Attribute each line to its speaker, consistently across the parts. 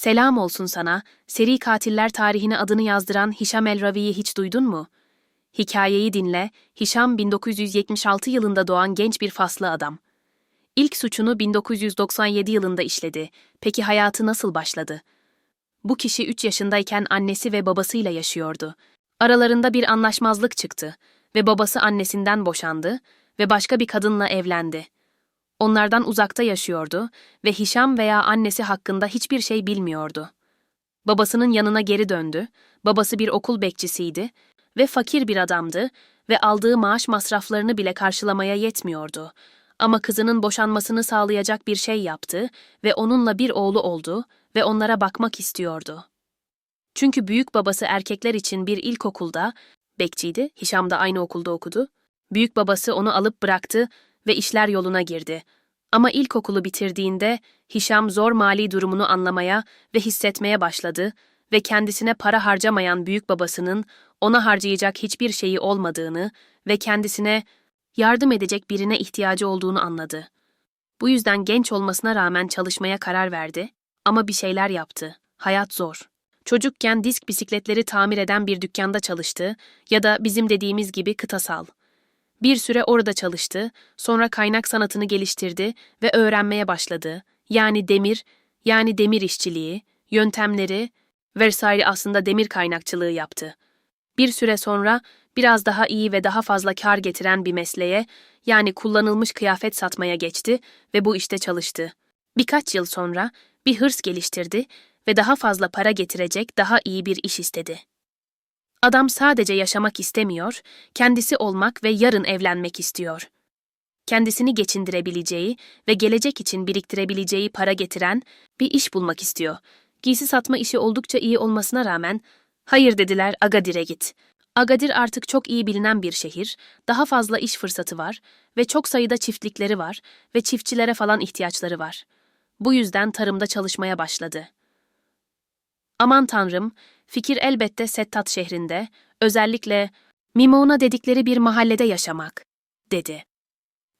Speaker 1: Selam olsun sana, seri katiller tarihine adını yazdıran Hişam El-Ravi'yi hiç duydun mu? Hikayeyi dinle, Hişam 1976 yılında doğan genç bir faslı adam. İlk suçunu 1997 yılında işledi. Peki hayatı nasıl başladı? Bu kişi 3 yaşındayken annesi ve babasıyla yaşıyordu. Aralarında bir anlaşmazlık çıktı ve babası annesinden boşandı ve başka bir kadınla evlendi. Onlardan uzakta yaşıyordu ve Hişam veya annesi hakkında hiçbir şey bilmiyordu. Babasının yanına geri döndü, babası bir okul bekçisiydi ve fakir bir adamdı ve aldığı maaş masraflarını bile karşılamaya yetmiyordu. Ama kızının boşanmasını sağlayacak bir şey yaptı ve onunla bir oğlu oldu ve onlara bakmak istiyordu. Çünkü büyük babası erkekler için bir ilkokulda, bekçiydi, Hişam da aynı okulda okudu. Büyük babası onu alıp bıraktı ve işler yoluna girdi. Ama ilkokulu bitirdiğinde Hişam zor mali durumunu anlamaya ve hissetmeye başladı ve kendisine para harcamayan büyük babasının ona harcayacak hiçbir şeyi olmadığını ve kendisine yardım edecek birine ihtiyacı olduğunu anladı. Bu yüzden genç olmasına rağmen çalışmaya karar verdi ama bir şeyler yaptı. Hayat zor. Çocukken disk bisikletleri tamir eden bir dükkanda çalıştı ya da bizim dediğimiz gibi kıtasal. Bir süre orada çalıştı, sonra kaynak sanatını geliştirdi ve öğrenmeye başladı. Yani demir, yani demir işçiliği, yöntemleri vesaire aslında demir kaynakçılığı yaptı. Bir süre sonra biraz daha iyi ve daha fazla kar getiren bir mesleğe, yani kullanılmış kıyafet satmaya geçti ve bu işte çalıştı. Birkaç yıl sonra bir hırs geliştirdi ve daha fazla para getirecek daha iyi bir iş istedi. Adam sadece yaşamak istemiyor, kendisi olmak ve yarın evlenmek istiyor. Kendisini geçindirebileceği ve gelecek için biriktirebileceği para getiren bir iş bulmak istiyor. Giysi satma işi oldukça iyi olmasına rağmen, hayır dediler Agadir'e git. Agadir artık çok iyi bilinen bir şehir, daha fazla iş fırsatı var ve çok sayıda çiftlikleri var ve çiftçilere falan ihtiyaçları var. Bu yüzden tarımda çalışmaya başladı. Aman tanrım, fikir elbette Settat şehrinde, özellikle Mimona dedikleri bir mahallede yaşamak, dedi.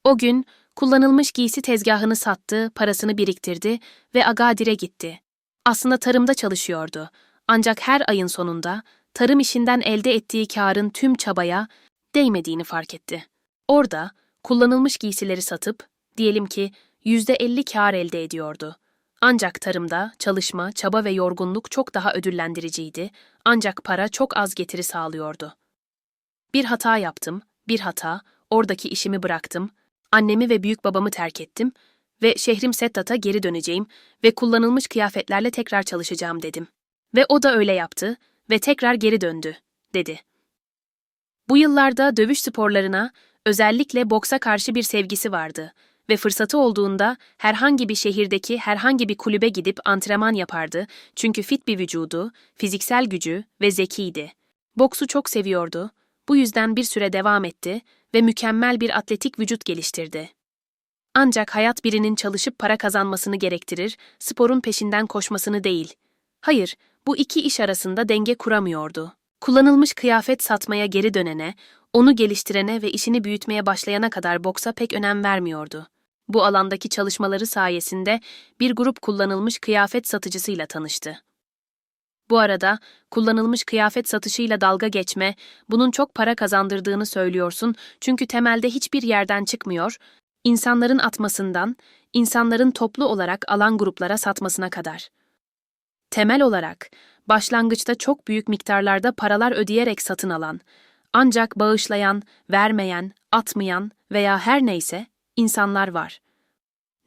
Speaker 1: O gün kullanılmış giysi tezgahını sattı, parasını biriktirdi ve Agadir'e gitti. Aslında tarımda çalışıyordu. Ancak her ayın sonunda tarım işinden elde ettiği karın tüm çabaya değmediğini fark etti. Orada kullanılmış giysileri satıp, diyelim ki yüzde elli kar elde ediyordu. Ancak tarımda çalışma, çaba ve yorgunluk çok daha ödüllendiriciydi, ancak para çok az getiri sağlıyordu. Bir hata yaptım, bir hata, oradaki işimi bıraktım, annemi ve büyük babamı terk ettim ve şehrim Settat'a geri döneceğim ve kullanılmış kıyafetlerle tekrar çalışacağım dedim. Ve o da öyle yaptı ve tekrar geri döndü, dedi. Bu yıllarda dövüş sporlarına, özellikle boksa karşı bir sevgisi vardı ve fırsatı olduğunda herhangi bir şehirdeki herhangi bir kulübe gidip antrenman yapardı çünkü fit bir vücudu, fiziksel gücü ve zekiydi. Boksu çok seviyordu, bu yüzden bir süre devam etti ve mükemmel bir atletik vücut geliştirdi. Ancak hayat birinin çalışıp para kazanmasını gerektirir, sporun peşinden koşmasını değil. Hayır, bu iki iş arasında denge kuramıyordu. Kullanılmış kıyafet satmaya geri dönene, onu geliştirene ve işini büyütmeye başlayana kadar boksa pek önem vermiyordu. Bu alandaki çalışmaları sayesinde bir grup kullanılmış kıyafet satıcısıyla tanıştı. Bu arada kullanılmış kıyafet satışıyla dalga geçme, bunun çok para kazandırdığını söylüyorsun çünkü temelde hiçbir yerden çıkmıyor, insanların atmasından, insanların toplu olarak alan gruplara satmasına kadar. Temel olarak, başlangıçta çok büyük miktarlarda paralar ödeyerek satın alan, ancak bağışlayan, vermeyen, atmayan veya her neyse insanlar var.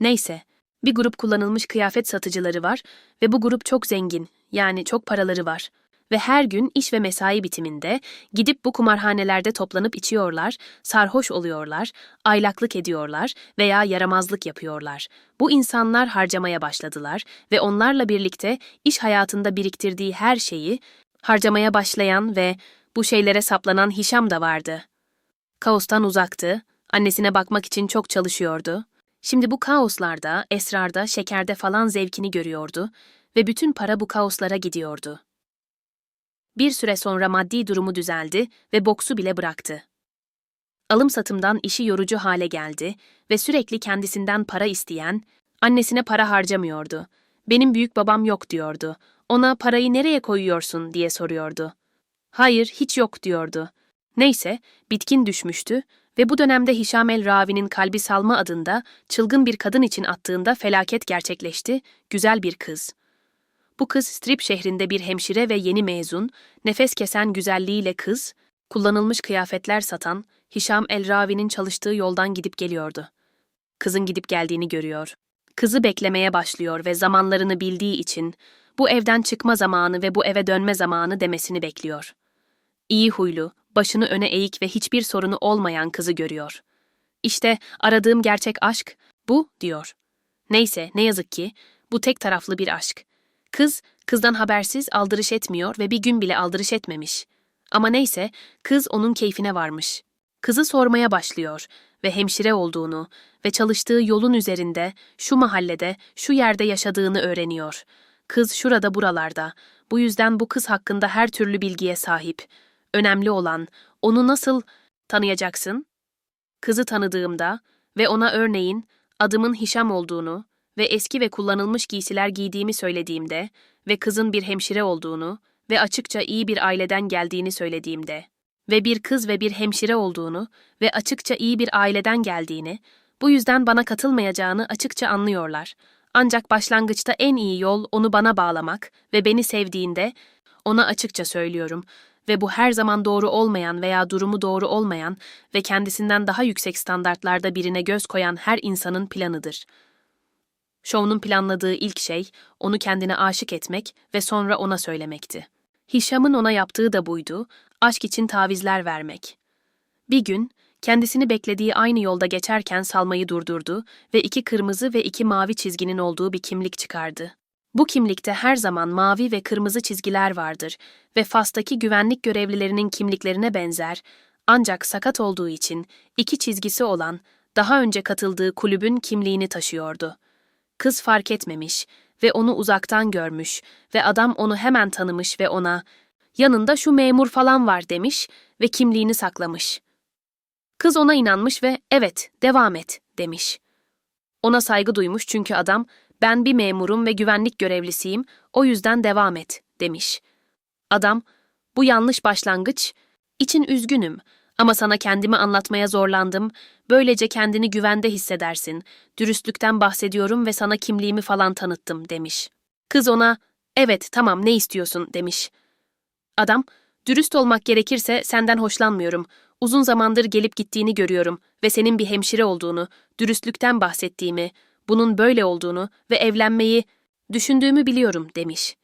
Speaker 1: Neyse, bir grup kullanılmış kıyafet satıcıları var ve bu grup çok zengin, yani çok paraları var. Ve her gün iş ve mesai bitiminde gidip bu kumarhanelerde toplanıp içiyorlar, sarhoş oluyorlar, aylaklık ediyorlar veya yaramazlık yapıyorlar. Bu insanlar harcamaya başladılar ve onlarla birlikte iş hayatında biriktirdiği her şeyi harcamaya başlayan ve bu şeylere saplanan Hişam da vardı. Kaostan uzaktı, annesine bakmak için çok çalışıyordu. Şimdi bu kaoslarda, esrarda, şekerde falan zevkini görüyordu ve bütün para bu kaoslara gidiyordu. Bir süre sonra maddi durumu düzeldi ve boksu bile bıraktı. Alım satımdan işi yorucu hale geldi ve sürekli kendisinden para isteyen, annesine para harcamıyordu benim büyük babam yok diyordu. Ona parayı nereye koyuyorsun diye soruyordu. Hayır, hiç yok diyordu. Neyse, bitkin düşmüştü ve bu dönemde Hişam el Ravi'nin Kalbi Salma adında çılgın bir kadın için attığında felaket gerçekleşti, güzel bir kız. Bu kız Strip şehrinde bir hemşire ve yeni mezun, nefes kesen güzelliğiyle kız, kullanılmış kıyafetler satan Hişam el Ravi'nin çalıştığı yoldan gidip geliyordu. Kızın gidip geldiğini görüyor. Kızı beklemeye başlıyor ve zamanlarını bildiği için bu evden çıkma zamanı ve bu eve dönme zamanı demesini bekliyor. İyi huylu, başını öne eğik ve hiçbir sorunu olmayan kızı görüyor. İşte aradığım gerçek aşk bu diyor. Neyse ne yazık ki bu tek taraflı bir aşk. Kız kızdan habersiz aldırış etmiyor ve bir gün bile aldırış etmemiş. Ama neyse kız onun keyfine varmış. Kızı sormaya başlıyor ve hemşire olduğunu ve çalıştığı yolun üzerinde, şu mahallede, şu yerde yaşadığını öğreniyor. Kız şurada buralarda. Bu yüzden bu kız hakkında her türlü bilgiye sahip. Önemli olan onu nasıl tanıyacaksın? Kızı tanıdığımda ve ona örneğin adımın Hişam olduğunu ve eski ve kullanılmış giysiler giydiğimi söylediğimde ve kızın bir hemşire olduğunu ve açıkça iyi bir aileden geldiğini söylediğimde ve bir kız ve bir hemşire olduğunu ve açıkça iyi bir aileden geldiğini, bu yüzden bana katılmayacağını açıkça anlıyorlar. Ancak başlangıçta en iyi yol onu bana bağlamak ve beni sevdiğinde ona açıkça söylüyorum ve bu her zaman doğru olmayan veya durumu doğru olmayan ve kendisinden daha yüksek standartlarda birine göz koyan her insanın planıdır. Show'un planladığı ilk şey onu kendine aşık etmek ve sonra ona söylemekti. Hişam'ın ona yaptığı da buydu, aşk için tavizler vermek. Bir gün, kendisini beklediği aynı yolda geçerken salmayı durdurdu ve iki kırmızı ve iki mavi çizginin olduğu bir kimlik çıkardı. Bu kimlikte her zaman mavi ve kırmızı çizgiler vardır ve Fas'taki güvenlik görevlilerinin kimliklerine benzer, ancak sakat olduğu için iki çizgisi olan, daha önce katıldığı kulübün kimliğini taşıyordu. Kız fark etmemiş ve onu uzaktan görmüş ve adam onu hemen tanımış ve ona yanında şu memur falan var demiş ve kimliğini saklamış. Kız ona inanmış ve evet devam et demiş. Ona saygı duymuş çünkü adam ben bir memurum ve güvenlik görevlisiyim o yüzden devam et demiş. Adam bu yanlış başlangıç için üzgünüm ama sana kendimi anlatmaya zorlandım. Böylece kendini güvende hissedersin. Dürüstlükten bahsediyorum ve sana kimliğimi falan tanıttım demiş. Kız ona evet tamam ne istiyorsun demiş. Adam, dürüst olmak gerekirse senden hoşlanmıyorum. Uzun zamandır gelip gittiğini görüyorum ve senin bir hemşire olduğunu, dürüstlükten bahsettiğimi, bunun böyle olduğunu ve evlenmeyi düşündüğümü biliyorum demiş.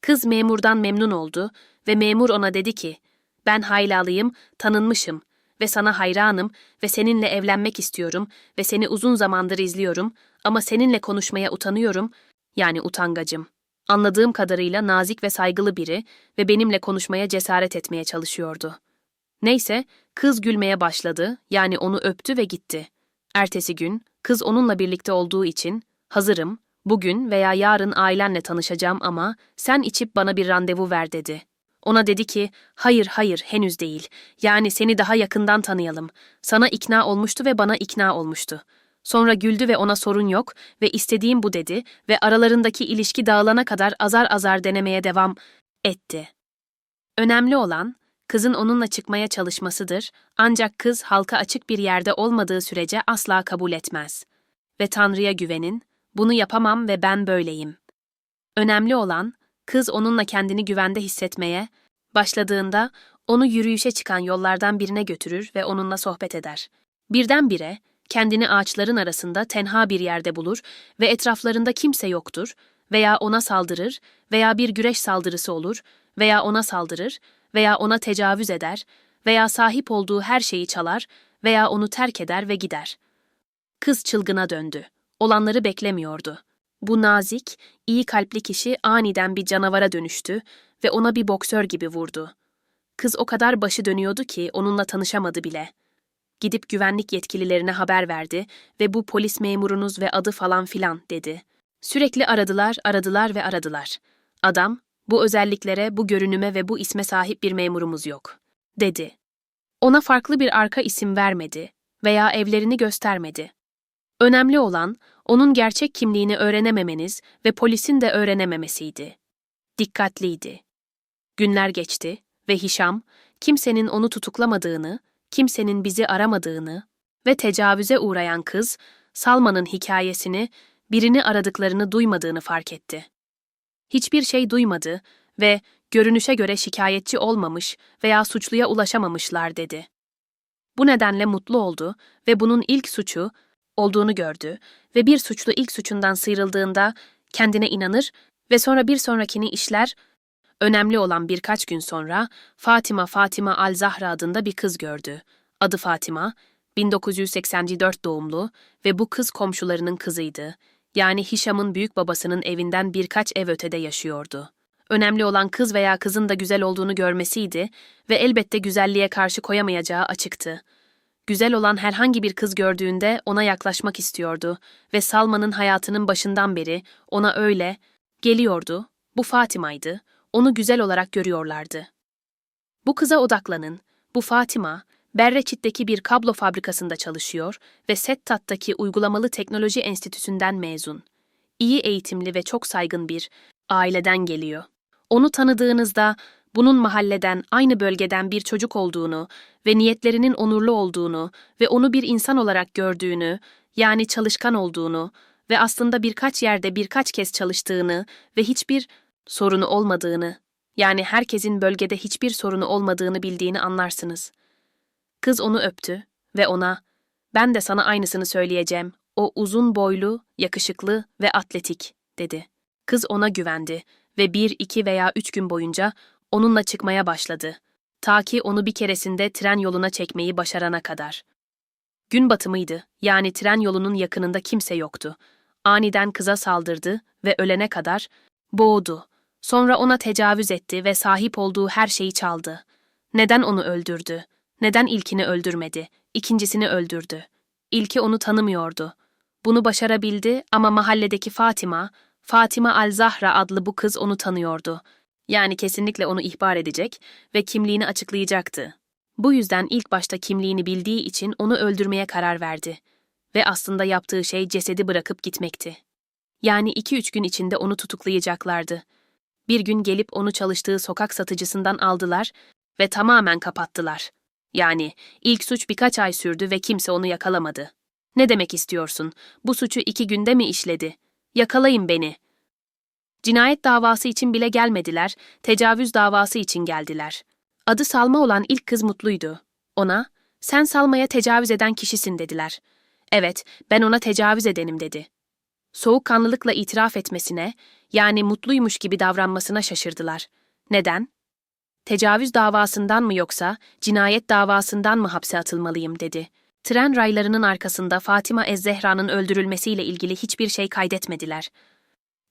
Speaker 1: Kız memurdan memnun oldu ve memur ona dedi ki, ben haylalıyım, tanınmışım ve sana hayranım ve seninle evlenmek istiyorum ve seni uzun zamandır izliyorum ama seninle konuşmaya utanıyorum, yani utangacım. Anladığım kadarıyla nazik ve saygılı biri ve benimle konuşmaya cesaret etmeye çalışıyordu. Neyse, kız gülmeye başladı, yani onu öptü ve gitti. Ertesi gün, kız onunla birlikte olduğu için, hazırım, bugün veya yarın ailenle tanışacağım ama sen içip bana bir randevu ver dedi. Ona dedi ki, hayır hayır henüz değil, yani seni daha yakından tanıyalım. Sana ikna olmuştu ve bana ikna olmuştu. Sonra güldü ve ona sorun yok ve istediğim bu dedi ve aralarındaki ilişki dağılana kadar azar azar denemeye devam etti. Önemli olan, kızın onunla çıkmaya çalışmasıdır ancak kız halka açık bir yerde olmadığı sürece asla kabul etmez. Ve Tanrı'ya güvenin, bunu yapamam ve ben böyleyim. Önemli olan, kız onunla kendini güvende hissetmeye, başladığında onu yürüyüşe çıkan yollardan birine götürür ve onunla sohbet eder. Birdenbire, kendini ağaçların arasında tenha bir yerde bulur ve etraflarında kimse yoktur veya ona saldırır veya bir güreş saldırısı olur veya ona saldırır veya ona tecavüz eder veya sahip olduğu her şeyi çalar veya onu terk eder ve gider. Kız çılgına döndü. Olanları beklemiyordu. Bu nazik, iyi kalpli kişi aniden bir canavara dönüştü ve ona bir boksör gibi vurdu. Kız o kadar başı dönüyordu ki onunla tanışamadı bile.'' Gidip güvenlik yetkililerine haber verdi ve bu polis memurunuz ve adı falan filan dedi. Sürekli aradılar, aradılar ve aradılar. Adam, bu özelliklere, bu görünüme ve bu isme sahip bir memurumuz yok, dedi. Ona farklı bir arka isim vermedi veya evlerini göstermedi. Önemli olan, onun gerçek kimliğini öğrenememeniz ve polisin de öğrenememesiydi. Dikkatliydi. Günler geçti ve Hişam, kimsenin onu tutuklamadığını, kimsenin bizi aramadığını ve tecavüze uğrayan kız, Salman'ın hikayesini, birini aradıklarını duymadığını fark etti. Hiçbir şey duymadı ve görünüşe göre şikayetçi olmamış veya suçluya ulaşamamışlar dedi. Bu nedenle mutlu oldu ve bunun ilk suçu olduğunu gördü ve bir suçlu ilk suçundan sıyrıldığında kendine inanır ve sonra bir sonrakini işler. Önemli olan birkaç gün sonra Fatima Fatima Al-Zahra adında bir kız gördü. Adı Fatima, 1984 doğumlu ve bu kız komşularının kızıydı. Yani Hişam'ın büyük babasının evinden birkaç ev ötede yaşıyordu. Önemli olan kız veya kızın da güzel olduğunu görmesiydi ve elbette güzelliğe karşı koyamayacağı açıktı. Güzel olan herhangi bir kız gördüğünde ona yaklaşmak istiyordu ve Salman'ın hayatının başından beri ona öyle geliyordu. Bu Fatima'ydı. Onu güzel olarak görüyorlardı. Bu kıza odaklanın. Bu Fatima, Berreçit'teki bir kablo fabrikasında çalışıyor ve Settat'taki Uygulamalı Teknoloji Enstitüsü'nden mezun. İyi eğitimli ve çok saygın bir aileden geliyor. Onu tanıdığınızda bunun mahalleden, aynı bölgeden bir çocuk olduğunu ve niyetlerinin onurlu olduğunu ve onu bir insan olarak gördüğünü, yani çalışkan olduğunu ve aslında birkaç yerde birkaç kez çalıştığını ve hiçbir sorunu olmadığını, yani herkesin bölgede hiçbir sorunu olmadığını bildiğini anlarsınız. Kız onu öptü ve ona, ben de sana aynısını söyleyeceğim, o uzun boylu, yakışıklı ve atletik, dedi. Kız ona güvendi ve bir, iki veya üç gün boyunca onunla çıkmaya başladı. Ta ki onu bir keresinde tren yoluna çekmeyi başarana kadar. Gün batımıydı, yani tren yolunun yakınında kimse yoktu. Aniden kıza saldırdı ve ölene kadar boğdu. Sonra ona tecavüz etti ve sahip olduğu her şeyi çaldı. Neden onu öldürdü? Neden ilkini öldürmedi? İkincisini öldürdü. İlki onu tanımıyordu. Bunu başarabildi ama mahalledeki Fatima, Fatima Al-Zahra adlı bu kız onu tanıyordu. Yani kesinlikle onu ihbar edecek ve kimliğini açıklayacaktı. Bu yüzden ilk başta kimliğini bildiği için onu öldürmeye karar verdi. Ve aslında yaptığı şey cesedi bırakıp gitmekti. Yani iki üç gün içinde onu tutuklayacaklardı. Bir gün gelip onu çalıştığı sokak satıcısından aldılar ve tamamen kapattılar. Yani ilk suç birkaç ay sürdü ve kimse onu yakalamadı. Ne demek istiyorsun? Bu suçu iki günde mi işledi? Yakalayın beni. Cinayet davası için bile gelmediler, tecavüz davası için geldiler. Adı Salma olan ilk kız mutluydu. Ona, sen Salma'ya tecavüz eden kişisin dediler. Evet, ben ona tecavüz edenim dedi. Soğukkanlılıkla itiraf etmesine, yani mutluymuş gibi davranmasına şaşırdılar. Neden? Tecavüz davasından mı yoksa cinayet davasından mı hapse atılmalıyım dedi. Tren raylarının arkasında Fatima Ez-Zehra'nın öldürülmesiyle ilgili hiçbir şey kaydetmediler.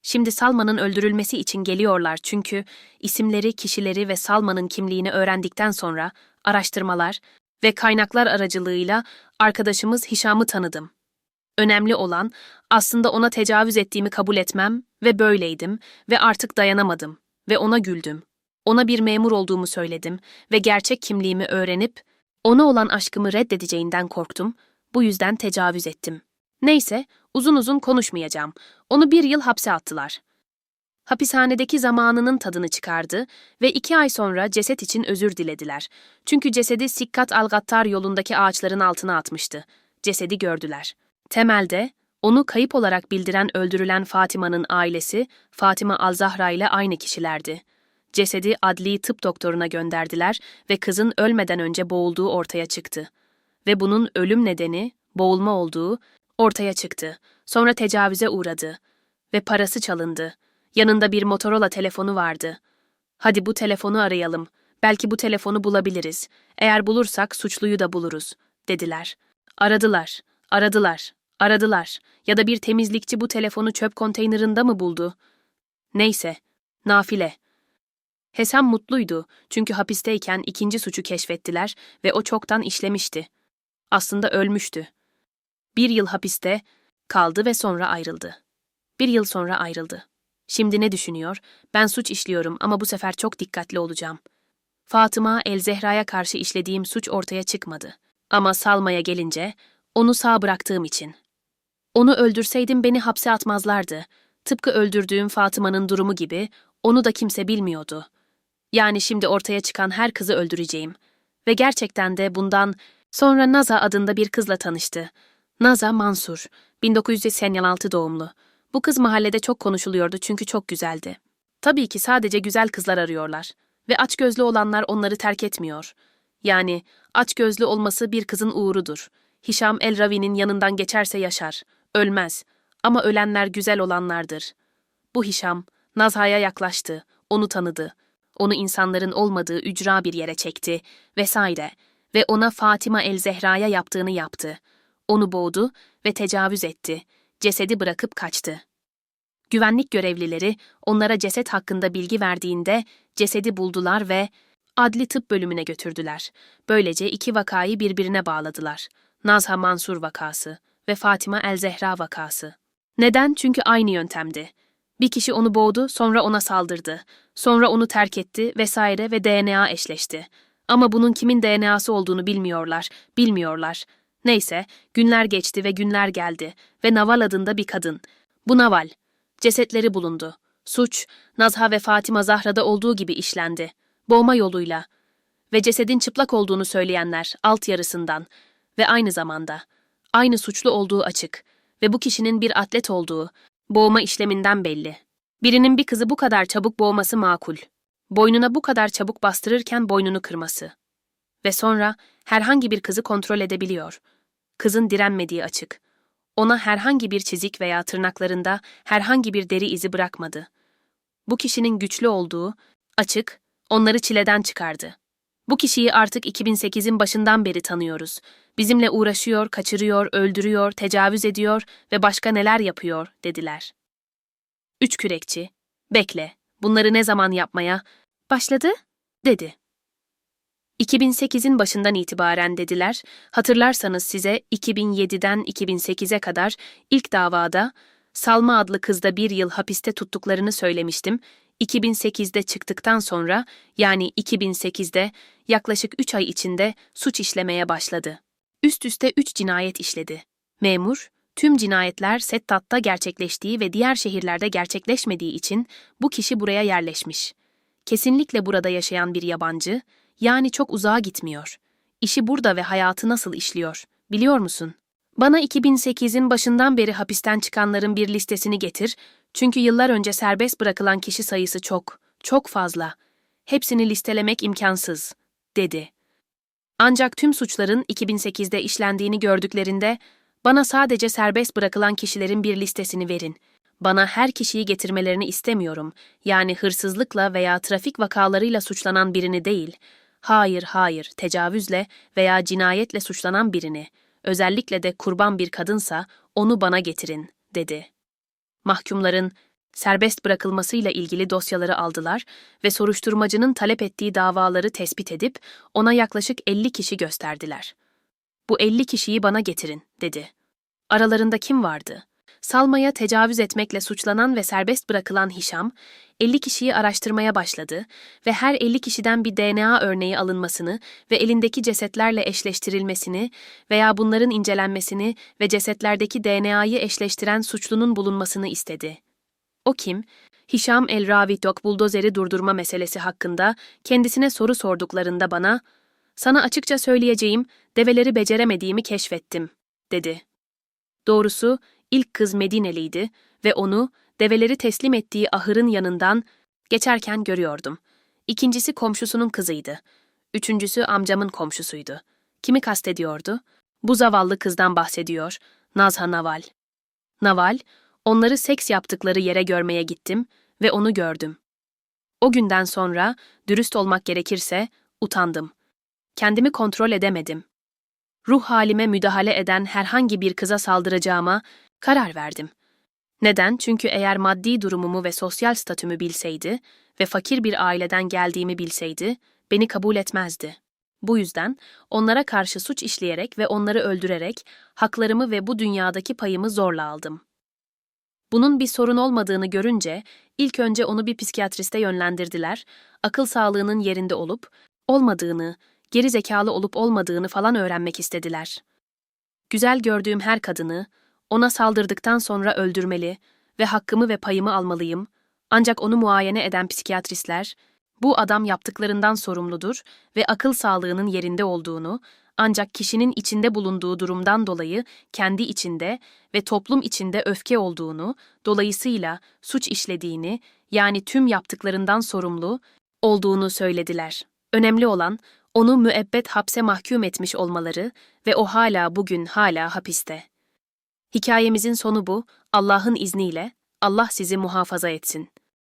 Speaker 1: Şimdi Salman'ın öldürülmesi için geliyorlar çünkü isimleri, kişileri ve Salman'ın kimliğini öğrendikten sonra araştırmalar ve kaynaklar aracılığıyla arkadaşımız Hişam'ı tanıdım. Önemli olan aslında ona tecavüz ettiğimi kabul etmem ve böyleydim ve artık dayanamadım ve ona güldüm. Ona bir memur olduğumu söyledim ve gerçek kimliğimi öğrenip ona olan aşkımı reddedeceğinden korktum. Bu yüzden tecavüz ettim. Neyse, uzun uzun konuşmayacağım. Onu bir yıl hapse attılar. Hapishanedeki zamanının tadını çıkardı ve iki ay sonra ceset için özür dilediler. Çünkü cesedi Sikkat al-Gattar yolundaki ağaçların altına atmıştı. Cesedi gördüler. Temelde, onu kayıp olarak bildiren öldürülen Fatima'nın ailesi, Fatima al-Zahra ile aynı kişilerdi. Cesedi adli tıp doktoruna gönderdiler ve kızın ölmeden önce boğulduğu ortaya çıktı. Ve bunun ölüm nedeni boğulma olduğu ortaya çıktı. Sonra tecavüze uğradı ve parası çalındı. Yanında bir Motorola telefonu vardı. Hadi bu telefonu arayalım. Belki bu telefonu bulabiliriz. Eğer bulursak suçluyu da buluruz, dediler. Aradılar, aradılar, aradılar. Ya da bir temizlikçi bu telefonu çöp konteynerında mı buldu? Neyse, nafile. Hesam mutluydu çünkü hapisteyken ikinci suçu keşfettiler ve o çoktan işlemişti. Aslında ölmüştü. Bir yıl hapiste kaldı ve sonra ayrıldı. Bir yıl sonra ayrıldı. Şimdi ne düşünüyor? Ben suç işliyorum ama bu sefer çok dikkatli olacağım. Fatıma El Zehra'ya karşı işlediğim suç ortaya çıkmadı. Ama Salma'ya gelince onu sağ bıraktığım için. Onu öldürseydim beni hapse atmazlardı. Tıpkı öldürdüğüm Fatıma'nın durumu gibi onu da kimse bilmiyordu. Yani şimdi ortaya çıkan her kızı öldüreceğim. Ve gerçekten de bundan sonra Naza adında bir kızla tanıştı. Naza Mansur, 1986 doğumlu. Bu kız mahallede çok konuşuluyordu çünkü çok güzeldi. Tabii ki sadece güzel kızlar arıyorlar. Ve açgözlü olanlar onları terk etmiyor. Yani açgözlü olması bir kızın uğrudur. Hişam El Ravi'nin yanından geçerse yaşar, ölmez. Ama ölenler güzel olanlardır. Bu Hişam, Nazha'ya yaklaştı, onu tanıdı. Onu insanların olmadığı ücra bir yere çekti vesaire ve ona Fatima El Zehra'ya yaptığını yaptı. Onu boğdu ve tecavüz etti. Cesedi bırakıp kaçtı. Güvenlik görevlileri onlara ceset hakkında bilgi verdiğinde cesedi buldular ve adli tıp bölümüne götürdüler. Böylece iki vakayı birbirine bağladılar. Nazha Mansur vakası ve Fatima El Zehra vakası. Neden? Çünkü aynı yöntemdi. Bir kişi onu boğdu, sonra ona saldırdı. Sonra onu terk etti vesaire ve DNA eşleşti. Ama bunun kimin DNA'sı olduğunu bilmiyorlar, bilmiyorlar. Neyse, günler geçti ve günler geldi ve Naval adında bir kadın. Bu Naval. Cesetleri bulundu. Suç, Nazha ve Fatima Zahra'da olduğu gibi işlendi. Boğma yoluyla. Ve cesedin çıplak olduğunu söyleyenler alt yarısından ve aynı zamanda aynı suçlu olduğu açık ve bu kişinin bir atlet olduğu boğma işleminden belli. Birinin bir kızı bu kadar çabuk boğması makul. Boynuna bu kadar çabuk bastırırken boynunu kırması. Ve sonra herhangi bir kızı kontrol edebiliyor. Kızın direnmediği açık. Ona herhangi bir çizik veya tırnaklarında herhangi bir deri izi bırakmadı. Bu kişinin güçlü olduğu, açık, onları çileden çıkardı. Bu kişiyi artık 2008'in başından beri tanıyoruz. Bizimle uğraşıyor, kaçırıyor, öldürüyor, tecavüz ediyor ve başka neler yapıyor, dediler. Üç kürekçi, bekle, bunları ne zaman yapmaya başladı, dedi. 2008'in başından itibaren dediler, hatırlarsanız size 2007'den 2008'e kadar ilk davada Salma adlı kızda bir yıl hapiste tuttuklarını söylemiştim. 2008'de çıktıktan sonra yani 2008'de yaklaşık 3 ay içinde suç işlemeye başladı. Üst üste 3 cinayet işledi. Memur, tüm cinayetler Settat'ta gerçekleştiği ve diğer şehirlerde gerçekleşmediği için bu kişi buraya yerleşmiş. Kesinlikle burada yaşayan bir yabancı, yani çok uzağa gitmiyor. İşi burada ve hayatı nasıl işliyor, biliyor musun? Bana 2008'in başından beri hapisten çıkanların bir listesini getir, çünkü yıllar önce serbest bırakılan kişi sayısı çok, çok fazla. Hepsini listelemek imkansız, dedi. Ancak tüm suçların 2008'de işlendiğini gördüklerinde, bana sadece serbest bırakılan kişilerin bir listesini verin. Bana her kişiyi getirmelerini istemiyorum. Yani hırsızlıkla veya trafik vakalarıyla suçlanan birini değil. Hayır, hayır, tecavüzle veya cinayetle suçlanan birini. Özellikle de kurban bir kadınsa onu bana getirin, dedi. Mahkumların serbest bırakılmasıyla ilgili dosyaları aldılar ve soruşturmacının talep ettiği davaları tespit edip ona yaklaşık 50 kişi gösterdiler. Bu 50 kişiyi bana getirin, dedi. Aralarında kim vardı? Salma'ya tecavüz etmekle suçlanan ve serbest bırakılan Hişam, 50 kişiyi araştırmaya başladı ve her 50 kişiden bir DNA örneği alınmasını ve elindeki cesetlerle eşleştirilmesini veya bunların incelenmesini ve cesetlerdeki DNA'yı eşleştiren suçlunun bulunmasını istedi. O kim? Hişam El Ravitok buldozeri durdurma meselesi hakkında kendisine soru sorduklarında bana, sana açıkça söyleyeceğim, develeri beceremediğimi keşfettim, dedi. Doğrusu, ilk kız Medineliydi ve onu develeri teslim ettiği ahırın yanından geçerken görüyordum. İkincisi komşusunun kızıydı. Üçüncüsü amcamın komşusuydu. Kimi kastediyordu? Bu zavallı kızdan bahsediyor. Nazha Naval. Naval, onları seks yaptıkları yere görmeye gittim ve onu gördüm. O günden sonra, dürüst olmak gerekirse, utandım. Kendimi kontrol edemedim. Ruh halime müdahale eden herhangi bir kıza saldıracağıma karar verdim. Neden? Çünkü eğer maddi durumumu ve sosyal statümü bilseydi ve fakir bir aileden geldiğimi bilseydi, beni kabul etmezdi. Bu yüzden onlara karşı suç işleyerek ve onları öldürerek haklarımı ve bu dünyadaki payımı zorla aldım. Bunun bir sorun olmadığını görünce ilk önce onu bir psikiyatriste yönlendirdiler, akıl sağlığının yerinde olup olmadığını, geri zekalı olup olmadığını falan öğrenmek istediler. Güzel gördüğüm her kadını, Ona saldırdıktan sonra öldürmeli ve hakkımı ve payımı almalıyım. Ancak onu muayene eden psikiyatristler, bu adam yaptıklarından sorumludur ve akıl sağlığının yerinde olduğunu, ancak kişinin içinde bulunduğu durumdan dolayı kendi içinde ve toplum içinde öfke olduğunu, dolayısıyla suç işlediğini, yani tüm yaptıklarından sorumlu olduğunu söylediler. Önemli olan onu müebbet hapse mahkum etmiş olmaları ve o hala bugün hala hapiste. Hikayemizin sonu bu. Allah'ın izniyle Allah sizi muhafaza etsin.